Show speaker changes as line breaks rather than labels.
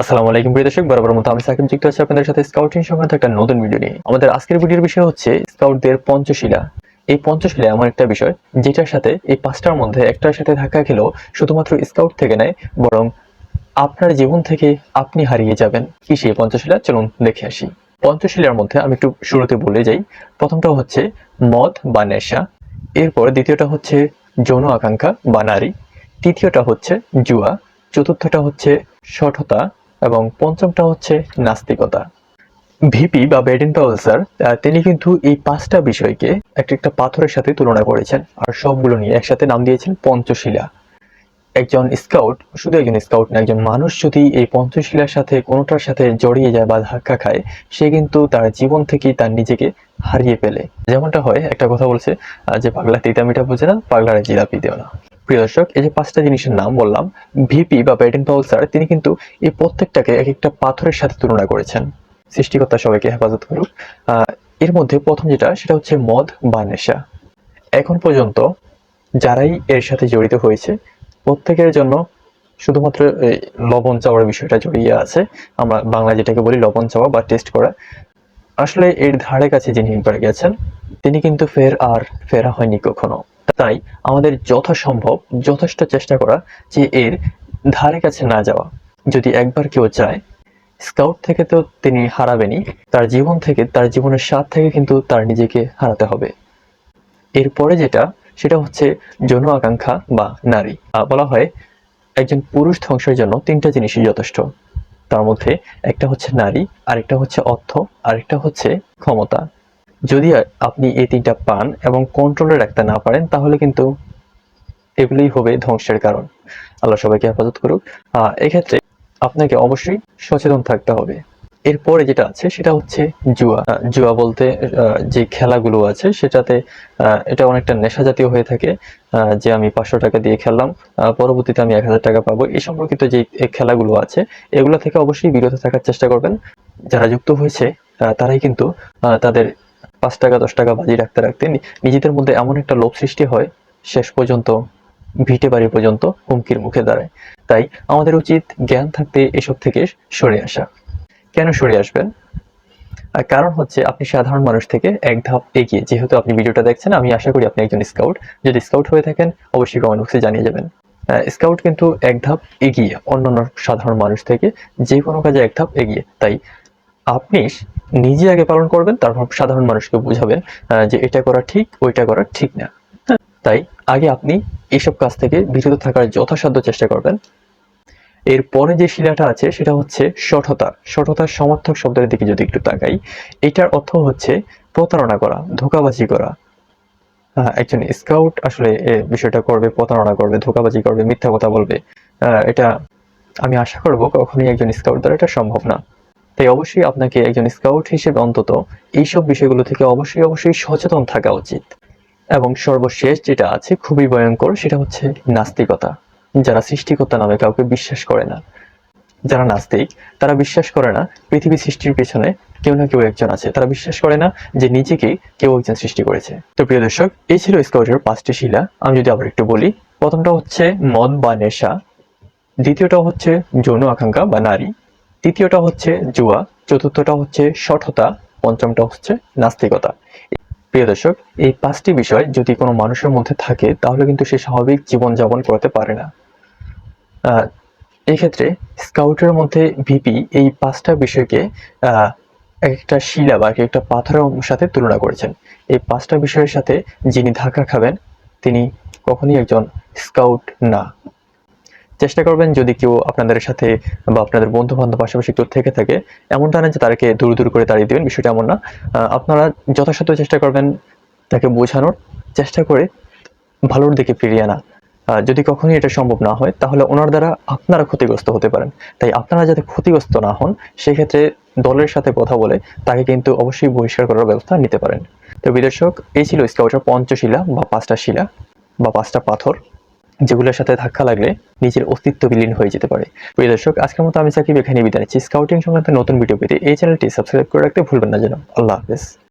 আসসালামু আলাইকুম, প্রিয় দর্শক, বরাবর মতো আমি সাকিব যুক্ত আছি আপনাদের সাথে স্কাউটিং সংক্রান্ত একটা নতুন ভিডিও নিয়ে। আমাদের আজকের ভিডিওর বিষয় হচ্ছে স্কাউটদের পঞ্চশিলা। এই পঞ্চশিলা এমন একটা বিষয় যেটার সাথে এই পাঁচটার মধ্যে একটার সাথে ধাক্কা খেলেও শুধুমাত্র স্কাউট থেকে নয়, বরং আপনার জীবন থেকে আপনি হারিয়ে যাবেন। কি সেই পঞ্চশিলা? চলুন দেখে আসি। পঞ্চশিলার মধ্যে আমি একটু শুরুতে বলে যাই। প্রথমটা হচ্ছে মদ বা নেশা। এরপর দ্বিতীয়টা হচ্ছে যৌন আকাঙ্ক্ষা বা নারী। তৃতীয়টা হচ্ছে জুয়া। চতুর্থটা হচ্ছে সঠতা এবং পঞ্চমটা হচ্ছে নাস্তিকতা। ভিপি বা বেডিন পাওয়েল স্যার আহ, তিনি কিন্তু এই পাঁচটা বিষয়কে একটা একটা পাথরের সাথে তুলনা করেছেন আর সবগুলো নিয়ে একসাথে নাম দিয়েছেন পঞ্চশিলা। একজন স্কাউট শুধু একজন স্কাউট না একজন মানুষ যদি এই পঞ্চশিলার সাথে কোনোটার সাথে জড়িয়ে যায় বা ধাক্কা খায় সে কিন্তু তার জীবন থেকেই তার নিজেকে হারিয়ে ফেলে। যেমনটা হয় একটা কথা বলছে যে পাগলা তিতামিটা বোঝে না পাগলারে জিলাপি দেও না। প্রিয় দর্শক, এই যে পাঁচটা জিনিসের নাম বললাম, ভিপি বা ব্যাটেন পাউল স্যার তিনি কিন্তু এই প্রত্যেকটাকে এক একটা পাথরের সাথে তুলনা করেছেন। সৃষ্টিকর্তা সবাইকে হেফাজত করুক। এর মধ্যে প্রথম যেটা, সেটা হচ্ছে মদ বা নেশা। এখন পর্যন্ত যারাই এর সাথে জড়িত হয়েছে, প্রত্যেকের জন্য শুধুমাত্র লবণ চাওয়ার বিষয়টা জড়িয়ে আছে। আমরা বাংলা যেটাকে বলি লবণ চাওয়া বা টেস্ট করা। আসলে এর ধারে কাছে যিনি করে গেছেন, তিনি কিন্তু ফের আর ফেরা হয়নি কখনো। তাই আমাদের যথাসম্ভব যথেষ্ট চেষ্টা করা যে এর ধারে কাছে না যাওয়া। যদি একবার কেউ চায়, স্কাউট থেকে তো তিনি হারাবেনই, তার জীবন থেকে, তার জীবনের স্বাদ থেকে কিন্তু তার নিজেকে হারাতে হবে। এরপরে যেটা, সেটা হচ্ছে যৌন আকাঙ্ক্ষা বা নারী। বলা হয় একজন পুরুষ ধ্বংসের জন্য তিনটা জিনিসই যথেষ্ট। তার মধ্যে একটা হচ্ছে নারী, আরেকটা হচ্ছে অর্থ, আরেকটা হচ্ছে ক্ষমতা। যদি আপনি এই তিনটা পান এবং কন্ট্রোলে রাখতে না পারেন, তাহলে কিন্তু এগুলোই হবে ধ্বংসের কারণ। আল্লাহ সবাইকে হেফাজত করুক। এক্ষেত্রে আপনাকে অবশ্যই সচেতন থাকতে হবে। এরপরে যেটা আছে, সেটা হচ্ছে জুয়া। জুয়া বলতে যে খেলাগুলো আছে, সেটাতে এটা অনেকটা নেশা জাতীয় হয়ে থাকে। যে আমি পাঁচশো টাকা দিয়ে খেললাম পরবর্তীতে আমি এক হাজার টাকা পাবো। এই সম্পর্কিত যে খেলাগুলো আছে, এগুলো থেকে অবশ্যই বিরত থাকার চেষ্টা করবেন। যারা যুক্ত হয়েছে তারাই কিন্তু তাদের পাঁচ টাকা, দশ টাকা বাজি রাখতে রাখতে নিজেদের মধ্যে এমন একটা লোভ সৃষ্টি হয়, শেষ পর্যন্ত ভিটে বাড়ি পর্যন্ত হুমকির মুখে দাঁড়ায়। তাই আমাদের উচিত জ্ঞান থাকতে এসব থেকে সরে আসা। কেন সরে আসবেন? আর কারণ হচ্ছে আপনি সাধারণ মানুষ থেকে এক ধাপ এগিয়ে, যেহেতু আপনি ভিডিওটা দেখছেন, আমি আশা করি আপনি একজন স্কাউট। যদি স্কাউট হয়ে থাকেন, অবশ্যই কমেন্ট বক্সে জানিয়ে যাবেন। স্কাউট কিন্তু এক ধাপ এগিয়ে অন্যান্য সাধারণ মানুষ থেকে যে কোনো কাজে এক ধাপ এগিয়ে। তাই আপনি নিজে আগে পালন করবেন, তারপর সাধারণ মানুষকে বুঝাবেন যে এটা করা ঠিক, ওইটা করা ঠিক না। তাই আগে আপনি এইসব কাজ থেকে বিরত থাকার যথাসাধ্য চেষ্টা করবেন। এরপরে যে শিলাটা আছে, সেটা হচ্ছে সঠতা। সঠতার সমর্থক শব্দের দিকে যদি একটু তাকাই, এটার অর্থ হচ্ছে প্রতারণা করা, ধোকাবাজি করা। একজন স্কাউট আসলে বিষয়টা করবে, প্রতারণা করবে, ধোকাবাজি করবে, মিথ্যা কথা বলবে। এটা আমি আশা করব কখনোই একজন স্কাউট দ্বারা এটা সম্ভব না। তাই অবশ্যই আপনাকে একজন স্কাউট হিসেবে অন্তত এইসব বিষয়গুলো থেকে অবশ্যই অবশ্যই সচেতন থাকা উচিত। এবং সর্বশেষ যেটা আছে খুবই ভয়ঙ্কর, সেটা হচ্ছে নাস্তিকতা। যারা সৃষ্টিকর্তা নামে কাউকে বিশ্বাস করে না। যারা নাস্তিক, তারা বিশ্বাস করে না পৃথিবী সৃষ্টির পেছনে কেউ না কেউ একজন আছে। তারা বিশ্বাস করে না যে নিজেকে কেউ একজন সৃষ্টি করেছে। তো প্রিয় দর্শক, এই ছিল স্কাউটের পাঁচটি শিলা। আমি যদি আবার একটু বলি, প্রথমটা হচ্ছে মদ বা নেশা। দ্বিতীয়টা হচ্ছে যৌন আকাঙ্ক্ষা বা নারী। তৃতীয়টা হচ্ছে জুয়া, চতুর্থটা হচ্ছে সঠতা, পঞ্চমটা হচ্ছে নাস্তিকতা। প্রিয় দর্শক, এই পাঁচটি বিষয় যদি কোনো মানুষের মধ্যে থাকে, তাহলে কিন্তু সে স্বাভাবিক জীবনযাপন করতে পারে না। এই স্কাউটের মধ্যে ভিপি এই পাঁচটা বিষয়কে এক একটা শিলা বা এক একটা পাথরের সাথে তুলনা করেছেন। এই পাঁচটা বিষয়ের সাথে যিনি ধাক্কা খাবেন, তিনি কখনই একজন স্কাউট না। চেষ্টা করবেন যদি কেউ আপনাদের সাথে বা আপনাদের বন্ধু বান্ধব পাশাপাশি কেউ থেকে থাকে এমনটা না যে তাকে দূর দূর করে তাড়িয়ে দেবেন, বিষয়টা এমন না। আপনারা যথাসাধ্য চেষ্টা করবেন তাকে বোঝানোর, চেষ্টা করে ভালোর দিকে ফিরিয়ে আনা। যদি কখনোই এটা সম্ভব না হয়, তাহলে ওনার দ্বারা আপনারা ক্ষতিগ্রস্ত হতে পারেন। তাই আপনারা যাতে ক্ষতিগ্রস্ত না হন, সেক্ষেত্রে দলের সাথে কথা বলে তাকে কিন্তু অবশ্যই বহিষ্কার করার ব্যবস্থা নিতে পারেন। তো বিদর্শক, এই ছিল স্কাউটের পঞ্চশিলা বা পাঁচটা শিলা বা পাঁচটা পাথর। যেগুলোর সাথে ধাক্কা লাগলে নিজের অস্তিত্ব বিলীন হয়ে যেতে পারে। প্রিয় দর্শক, আজকের মতো আমি সাকিব এখানে বিদায় নিচ্ছি। স্কাউটিং সংক্রান্ত নতুন ভিডিও পেতে এই চ্যানেলটি সাবস্ক্রাইব করে রাখতে ভুলবেন না যেন আল্লাহ হাফেজ।